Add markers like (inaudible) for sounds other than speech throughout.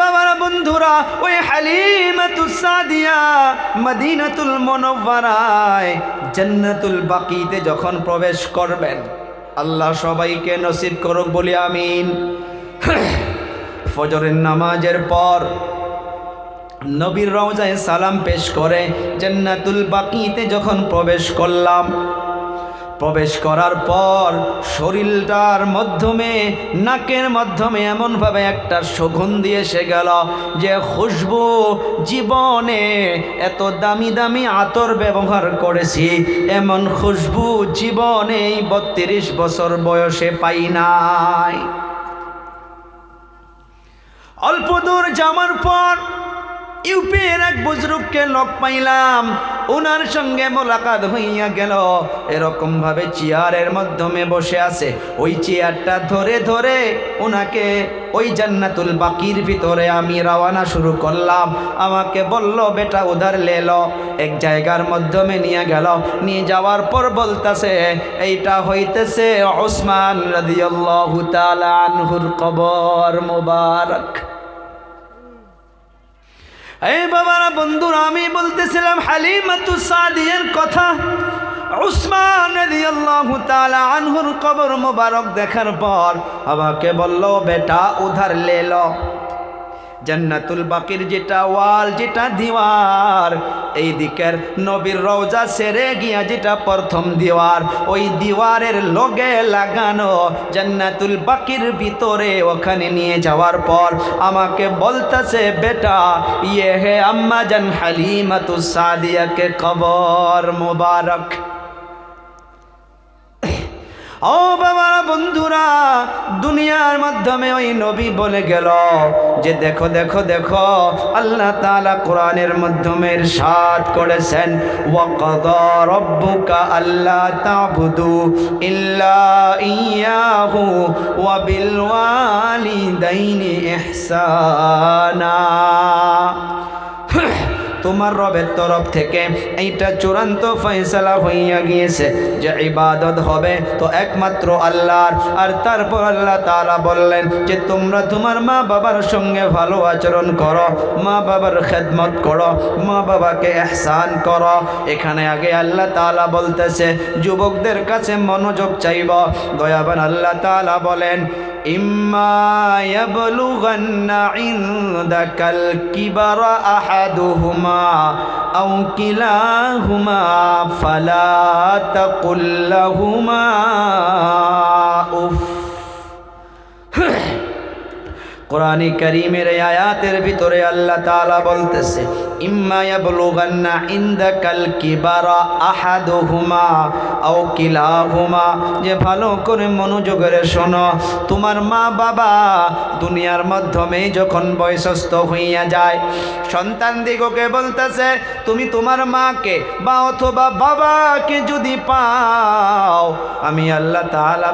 বাবার বন্ধুরা, ওই হালিমাতুস সাদিয়া মদিনাতুল মুনওয়ারায় জান্নাতুল বাকিতে যখন প্রবেশ করবেন, আল্লাহ সবাইকে নসিব করুক, বলি আমিন। ফজরের নামাজের পর নবীর রওজায় সালাম পেশ করে জান্নাতুল বাকিতে যখন প্রবেশ করলাম প্রবেশ করার পর শরীরটার মাধ্যমে, নাকের মাধ্যমে এমনভাবে একটা সুগন্ধি এসে গেল যে খুশবু জীবনে এত দামি দামি আতর ব্যবহার করেছি। এমন খুশবু জীবনে এই বত্রিশ বছর বয়সে পাই নাই। অল্প দূর যাওয়ার পর ইউপির এক বুজরুককে লোক পাইলাম। ওনার সঙ্গে মোলাকাত হইয়া গেল। এরকম ভাবে চেয়ারের মাধ্যমে বসে আছে। ওই চেয়ারটা ধরে ধরে ওনাকে ওই জান্নাতুল বাকির ভিতরে আমি রওয়ানা শুরু করলাম। আমাকে বলল, বেটা, উধার লেল এক জায়গার মাধ্যমে নিয়ে গেল। নিয়ে যাওয়ার পর বলতেছে, এইটা হইতেছে ওসমান রাদিয়াল্লাহু তাআলা আনহুর কবর মোবারক। এই বাবারা, বন্ধুরা, আমি বলতেছিলাম হালিমাতু সাদিয়ার কথা। উসমান আনহুর কবর মোবারক দেখার পর আমাকে বলল, বেটা, উধার লেল জান্নাতুল বাকির যেটা ওয়াল, যেটা দিওয়ার, এই দিকের নবীর রওজা সেরে গিয়া যেটা প্রথম দিওয়ার, ওই দিওয়ারের লগে লাগানো জান্নাতুল বাকির ভিতরে ওখানে নিয়ে যাওয়ার পর আমাকে বলতেছে, বেটা ইয়ে হে আম্মা জান হালিমাতু সাদিয়াকে কবর মোবারক। ও বাবা বন্ধুরা দুনিয়ার মাধ্যমে ওই নবী বলে গেল যে দেখো দেখো দেখো, আল্লাহ তাআলা কোরআনের মাধ্যমে সাত করেছেন, ওয়াকাদা রাব্বুকা আল্লাহ তা'বুদু ইল্লা ইয়াহু ওয়া বিল ওয়ালিদাইনি ইহসানা। তোমার রবের তরফ থেকে এইটা চূড়ান্ত ফয়সালা হইয়া গিয়েছে যে ইবাদত হবে তো একমাত্র আল্লাহর। আর তারপর আল্লাহ তাআলা বললেন যে তোমরা তোমার মা বাবার সঙ্গে ভালো আচরণ করো, মা বাবার খেদমত করো, মা বাবাকে এহসান করো। এখানে আগে আল্লাহ তাআলা বলতেছে, যুবকদের কাছে মনোযোগ চাইব। দয়াবান আল্লাহ তাআলা বলেন إما يبلغن عندك الكبر أحدهما أو كلاهما فلا تقل لهما أف কোরআনে করিমের আয়াতের ভিতরে আল্লাহ তাআলা বলতেছে, ইম্মা ইয়াবলুগান্না ইনদাকাল কিবারা আহাদুহুমা আও কিলাহুমা। যে ভালো করে শোনো, তোমার মা বাবা দুনিয়ার মাধ্যমে যখন বয়সস্থ হইয়া যায়, সন্তান বলতেছে, তুমি তোমার মাকে বা অথবা বাবাকে যদি পাও, আমি আল্লাহ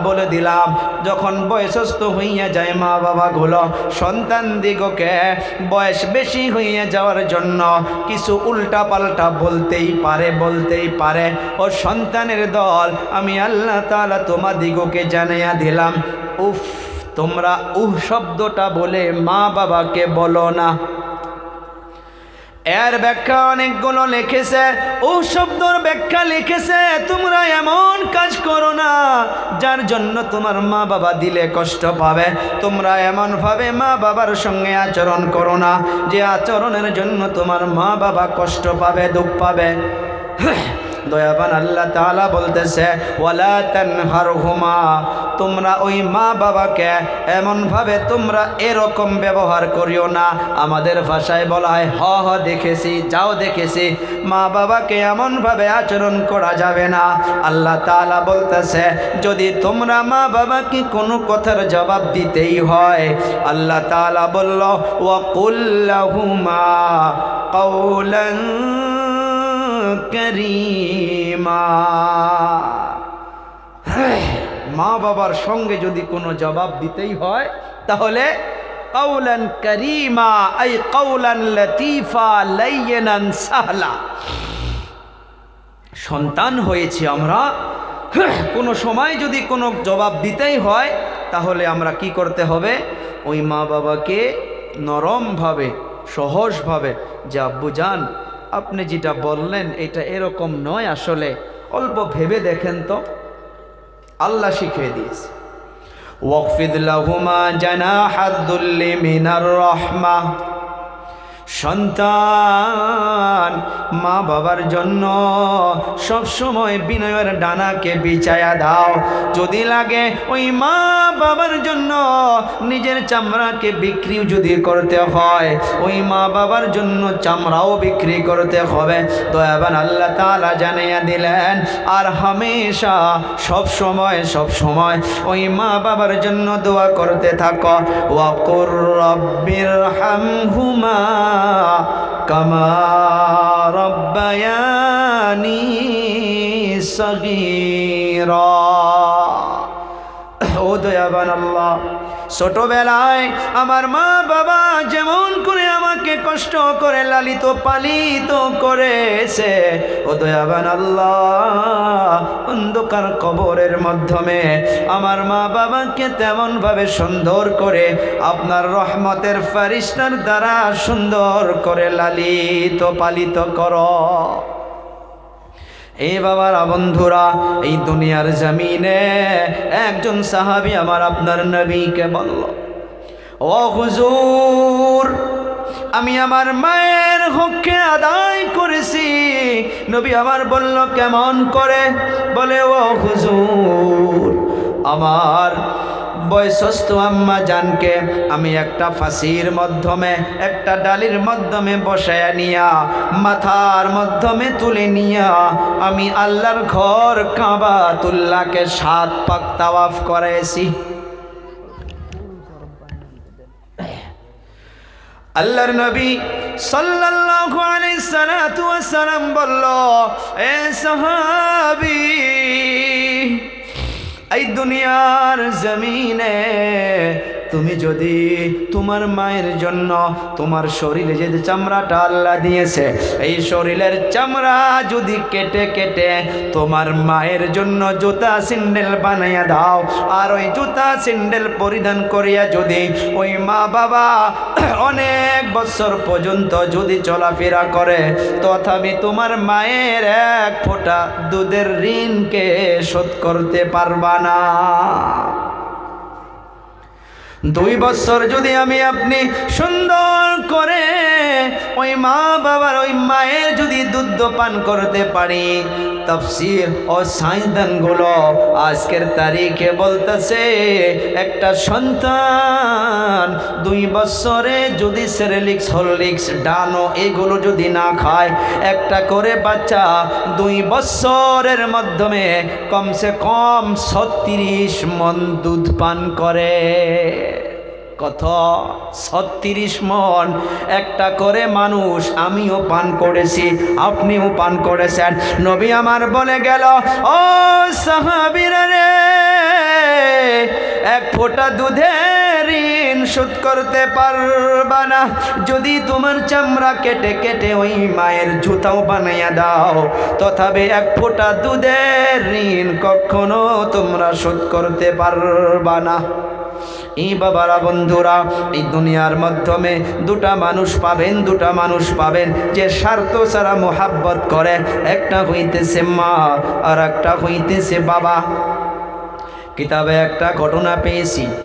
বলে দিলাম, যখন বয়সস্থ হইয়া যায় মা বাবা বাবাগুলো সন্তান দিগকে বয়স বেশি হইয়া যাওয়ার জন্য কিছু উল্টা পাল্টা বলতেই পারে বলতেই পারে, ও সন্তানের দল, আমি আল্লাহ তালা তোমাদিগকে জানাইয়া দিলাম। উফ, তোমরা উহ শব্দটা বলে মা বাবাকে বলো না। এর ব্যাখ্যা অনেকগুলো লিখেছে। ও শব্দর ব্যাখ্যা লিখেছে, তোমরা এমন কাজ করো না, যার জন্য তোমার মা বাবা দিলে কষ্ট পাবে। তোমরা এমনভাবে মা বাবার সঙ্গে আচরণ করো না, যে আচরণের জন্য তোমার মা বাবা কষ্ট পাবে, দুঃখ পাবে। দয়াবান আল্লাহ তাআলা বলতেছে, ওয়ালা তানহারহুমা তোমরা ওই মা বাবাকে এমনভাবে তোমরা এরকম ব্যবহার করিও না। আমাদের ভাষায় বলা হয়, হ হ, দেখেছি, যাও, দেখেছি। মা বাবাকে এমনভাবে আচরণ করা যাবে না। আল্লাহ তাআলা বলতেছে, যদি তোমরা মা বাবাকে কোনো কথার জবাব দিতেই হয় আল্লাহ তাআলা বলল ওয়াকুল্লাহুমা কাউলান মা বাবার সঙ্গে যদি কোনো জবাব দিতেই হয়, তাহলে কৌলান করিমা, আই কৌলান লতিফা লাইয়েনান সাহলা। সন্তান হয়েছি আমরা। কোনো সময় যদি কোনো জবাব দিতেই হয়, তাহলে আমরা কি করতে হবে? ওই মা বাবাকে নরমভাবে সহজভাবে যে আব্বু যান আপনি যেটা বললেন, এটা এরকম নয় আসলে। অল্প ভেবে দেখেন তো। আল্লাহ শিখিয়ে দিয়েছে। ওয়াকফিদ লাহুমা জানা হাদুল্লি মিনার রহমা। সন্তান। মা বাবার জন্য সব সময় বিনয়ের ডানাকে বিছায়া দাও। যদি লাগে ওই মা বাবার জন্য নিজের চামড়াকে বিক্রি যদি করতে হয়, ওই মা বাবার জন্য চামড়াও বিক্রি করতে হবে। তো এবার আল্লাহ তালা জানাইয়া দিলেন, আর হামেশা সব সময় সব সময় ওই মা বাবার জন্য দোয়া করতে থাকো। ওয়াকুর রব্বির হামহুমা কামা রব্বায়ানি সগীরা ও দয়াবান আল্লাহ ছোটবেলায় আমার মা বাবা যেমন করে আমাকে কষ্ট করে লালিত পালিত করেছে, ও দয়াবান আল্লাহ, অন্ধকার কবরের মাধ্যমে আমার মা বাবাকে তেমনভাবে সুন্দর করে আপনার রহমতের ফারিস্তার দ্বারা সুন্দর করে লালিত পালিত করো। এই বাবারা বন্ধুরা, এই দুনিয়ার জমিনে একজন সাহাবি আমার আপনার নবীকে বলল, ও হুজুর, আমি আমার মায়ের হককে আদায় করেছি। নবী আমার বলল, কেমন করে? বলে, ও হুজুর, আমার বয়সস্থ আম্মা জানকে। আমি একটা ফাঁসির মাধ্যমে, একটা ডালির মাধ্যমে বসায় নিয়া, মাথার মাধ্যমে তুলে নিয়া, আমি আল্লাহর ঘর কাবা তুল্লাকে সাত পাক তাওয়াফ করেছি আল্লাহর নবী সাল্লাল্লাহু আলাইহি সালাতু ওয়াসালাম বলল, এ সাহাবী এই দুনিয়ার জমিনে তুমি যদি তোমার মায়ের জন্য তোমার শরীরে যে চামড়াটা আল্লাহ দিয়েছে, এই শরীরের চামড়া যদি কেটে কেটে তোমার মায়ের জন্য জুতা সিন্ডেল বানাইয়া দাও, আর ওই জুতা সিন্ডেল পরিধান করিয়া যদি ওই মা বাবা (clears throat) অনেক বছর পর্যন্ত যদি চলাফেরা করে, তথাপি তোমার মায়ের এক ফোঁটা দুধের ঋণকে শোধ করতে পারবা না। দুই বছর যদি আমি আপনি সুন্দর করে ওই মা বাবার, ওই মায়ের যদি দুধ পান করতে পারি তফসির ও সাইদানগুলো আজকের তারিখে বলতেছে, একটা সন্তান দুই বছরে যদি সেরেলিক্স, হরলিক্স ডানো এগুলো যদি না খায়, একটা করে বাচ্চা দুই বছরের মাধ্যমে কমসে কম ছত্রিশ মন দুধ পান করে। কত ছত্রিশ মন। একটা করে মানুষ, আমিও পান করেছি, আপনিও পান করেছেন। নবী আমার বলে গেল, ও সাহাবিরা রে, এক ফোঁটা দুধের ঋণ শোধ করতে পারবা না। যদি তোমার চামড়া কেটে কেটে ওই মায়ের জুতাও বানাইয়া দাও, তথাপি এক ফোঁটা দুধের ঋণ কখনো তোমরা শোধ করতে পারবা না। এই বাবারা বন্ধুরা, এই দুনিয়ার মাধ্যমে দুটা মানুষ পাবেন, দুটা মানুষ পাবেন। যে স্বার্থ ছাড়া মোহাব্বত করে, একটা হইতেছে মা আর একটা হইতেছে বাবা। কিতাবে একটা ঘটনা পেয়েছি।